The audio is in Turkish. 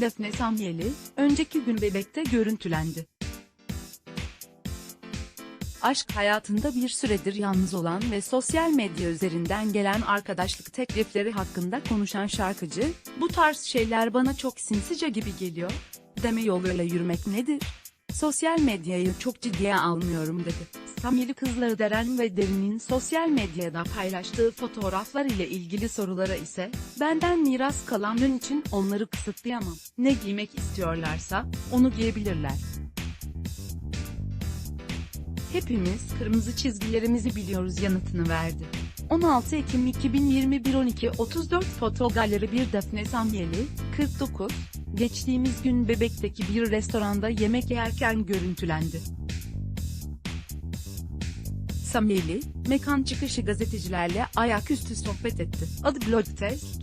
Defne Samyeli, önceki gün bebekte görüntülendi. Aşk hayatında bir süredir yalnız olan ve sosyal medya üzerinden gelen arkadaşlık teklifleri hakkında konuşan şarkıcı, bu tarz şeyler bana çok sinsice gibi geliyor, deme yoluyla yürümek nedir? Sosyal medyayı çok ciddiye almıyorum dedi. Samyeli kızları Deren ve Derin'in sosyal medyada paylaştığı fotoğraflar ile ilgili sorulara ise, benden miras kalan ün için onları kısıtlayamam. Ne giymek istiyorlarsa, onu giyebilirler. Hepimiz kırmızı çizgilerimizi biliyoruz yanıtını verdi. 16 Ekim 2021 12.34 Fotogaleri bir Defne Samyeli, 49, geçtiğimiz gün Bebek'teki bir restoranda yemek yerken görüntülendi. Samyeli, mekan çıkışı gazetecilerle ayaküstü sohbet etti. Adı Blood Test,